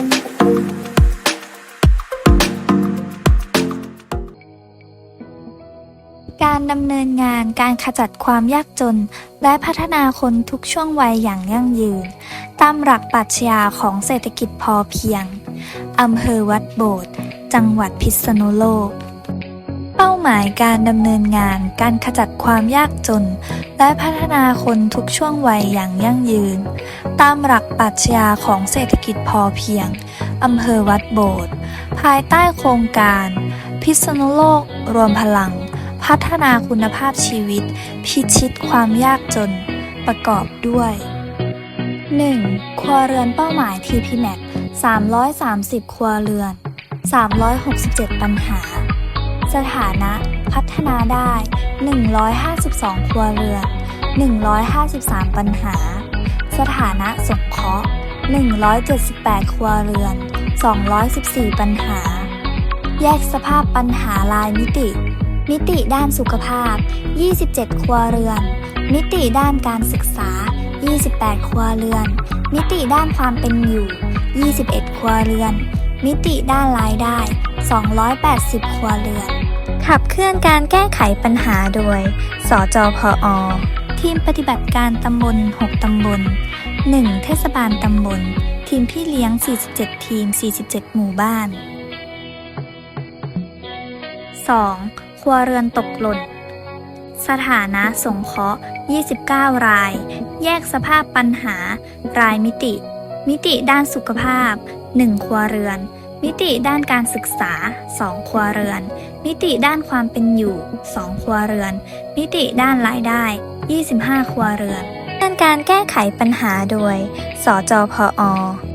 การดำเนินงานการขจัดความยากจน และพัฒนาคนทุกช่วงวัยอย่างยั่งยืน ตามหลักปรัชญาของเศรษฐกิจพอเพียง อำเภอวัดโบสถ์จังหวัดพิษณุโลก เป้าหมายการดำเนินงาน การขจัดความยากจน และพัฒนาคนทุกช่วงวัยอย่างยั่งยืน ตามหลักปรัชญาของเศรษฐกิจพอเพียงอำเภอวัดโบสถ์ภายใต้โครงการ พิษณุโลกรวมพลัง พัฒนาคุณภาพชีวิต พิชิตความยากจน ประกอบด้วย 1. ครัวเรือนเป้าหมาย TPMAC 330 ครัวเรือน 367 ปัญหา สถานะพัฒนาได้ 152 ครัวเรือน 153 ปัญหา สถานะสงเคราะห์ 178 ครัวเรือน 214 ปัญหา แยกสภาพปัญหารายมิติ มิติด้านสุขภาพ 27 ครัวเรือน มิติด้านการศึกษา 28 ครัวเรือน มิติด้านความเป็นอยู่ 21 ครัวเรือน มิติด้านรายได้ 280 ครัวเรือน ขับเคลื่อนการแก้ไขปัญหาโดย สจพอทีมปฏิบัติการตำบล 6 ตำบล 1. เทศบาลตำบล ทีมพี่เลี้ยง 47 ทีม 47 หมู่บ้าน 2. ครัวเรือนตกหล่น สถานะสงเคราะห์ 29 ราย แยกสภาพปัญหา รายมิติ มิติด้านสุขภาพ 1 ครัวเรือน มิติด้านการศึกษา 2 ครัวเรือน มิติด้านความเป็นอยู่ 2 ครัวเรือน มิติด้านรายได้ 25 ครัวเรือนด้านการแก้ไขปัญหาโดย สจพอ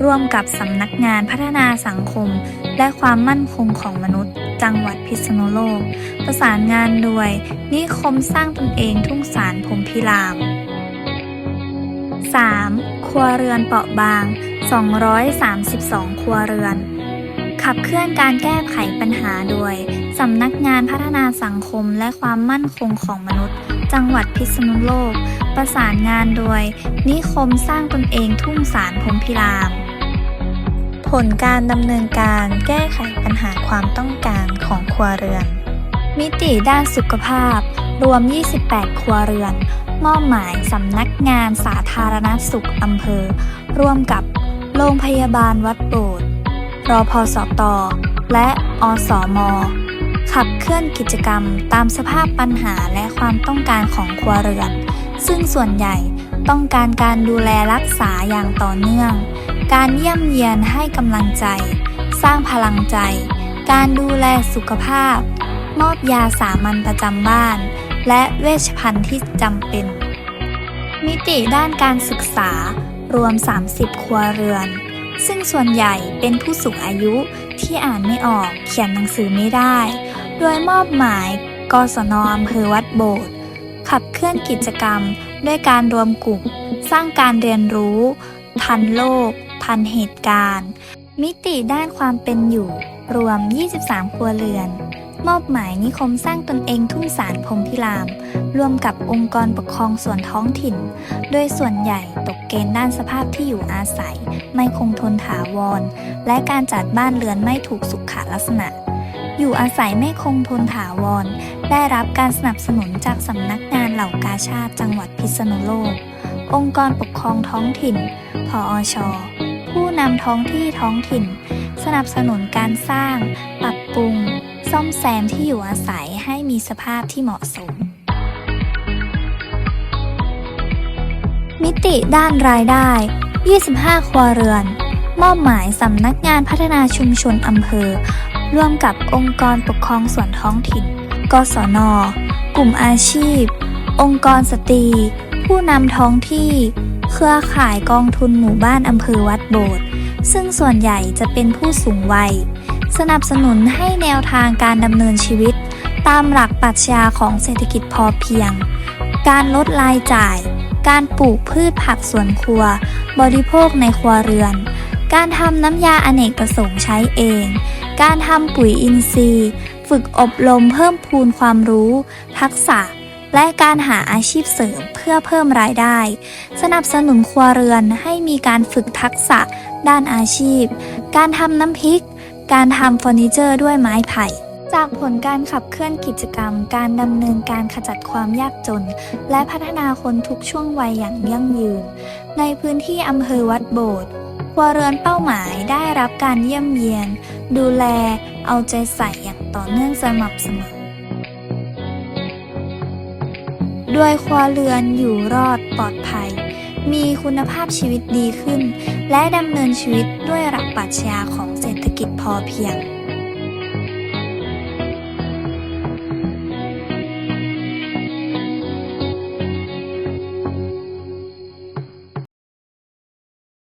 ร่วมกับสำนักงานพัฒนาสังคม และความมั่นคงของมนุษย์ จังหวัดพิษณุโลก ประสานงานโดย นิคมสร้างตนเองทุ่งสารพรมพิราม 3. ครัวเรือนเปราะบาง 232 ครัวเรือน ขับเคลื่อนการแก้ไขปัญหาโดย สำนักงานพัฒนาสังคมและความมั่นคงของมนุษย์ จังหวัดพิษณุโลก ประสานงานโดย นิคมสร้างตนเองทุ่งสารพรมพิราม ผลการดำเนินการแก้ไขปัญหาความต้องการของครัวเรือน มิติด้านสุขภาพ รวม 28 ครัวเรือนมอบหมายสำนักงานสาธารณสุขอำเภอ ร่วมกับ โรงพยาบาลวัดโบสถ์รอพอสตและอสมขับเคลื่อนกิจกรรมตามสภาพปัญหาและความต้องการของครัวเรือน ซึ่งส่วนใหญ่ต้องการการดูแลรักษาอย่างต่อเนื่อง การเยี่ยมเยียนให้กำลังใจ สร้างพลังใจ การดูแลสุขภาพ มอบยาสามัญประจำบ้าน และเวชภัณฑ์ที่จำเป็น มิติด้านการศึกษา รวม 30 ครัวเรือน ซึ่งส่วนใหญ่เป็นผู้สูงอายุที่อ่านไม่ออกเขียนหนังสือไม่ได้ โดยมอบหมายกศนอำเภอวัดโบสถ์ขับเคลื่อนกิจกรรมด้วยการรวมกลุ่ม สร้างการเรียนรู้ ทันโลก ทันเหตุการณ์ มิติด้านความเป็นอยู่ รวม 23 ครัวเรือน มอบหมายนิคมสร้างตนเองทุ่งสารพรมพิราม ร่วมกับองค์กรปกครองส่วนท้องถิ่น โดยส่วนใหญ่ตกเกณฑ์ด้านสภาพที่อยู่อาศัย ไม่คงทนถาวร และการจัดบ้านเรือนไม่ถูกสุขลักษณะ อยู่อาศัยไม่คงทนถาวร ได้รับการสนับสนุนจากสำนักงานเหล่ากาชาติจังหวัดพิษณุโลก องค์กรปกครองท้องถิ่น พออช ผู้นำท้องที่ท้องถิ่น สนับสนุนการสร้าง ปรับปรุง ซ่อมแซมที่อยู่อาศัยให้มีสภาพที่เหมาะสม มิติด้านรายได้ 25 ครัวเรือน มอบหมายสำนักงานพัฒนาชุมชนอำเภอ ร่วมกับองค์กรปกครองส่วนท้องถิ่น กศน กลุ่มอาชีพ องค์กรสตรี ผู้นำท้องที่ เครือข่ายกองทุนหมู่บ้านอำเภอวัดโบสถ์ซึ่งส่วนใหญ่จะเป็นผู้สูงวัย สนับสนุนให้แนวทางการดำเนินชีวิต ตามหลักปรัชญาของเศรษฐกิจพอเพียง การลดรายจ่าย การปลูกพืชผักสวนครัว บริโภคในครัวเรือน การทำน้ำยาอเนกประสงค์ใช้เอง การทำปุ๋ยอินทรีย์ ฝึกอบรมเพิ่มพูนความรู้ ทักษะ และการหาอาชีพเสริมเพื่อเพิ่มรายได้ สนับสนุนครัวเรือนให้มีการฝึกทักษะ ด้านอาชีพ การทำน้ำพริก การทำเฟอร์นิเจอร์ด้วยไม้ไผ่ จากผลการขับเคลื่อนกิจกรรม การดำเนินการขจัดความยากจน และพัฒนาคนทุกช่วงวัยอย่างยั่งยืน ในพื้นที่อำเภอวัดโบสถ์ครัวเรือนเป้าหมายได้รับการเยี่ยมเยียน ดูแล เอาใจใส่อย่างต่อเนื่องสม่ำเสมอด้วยครัวเรือนอยู่รอดปลอดภัย มีคุณภาพชีวิตดีขึ้น และดำเนินชีวิตด้วยหลักปรัชญาของเศรษฐกิจพอเพียง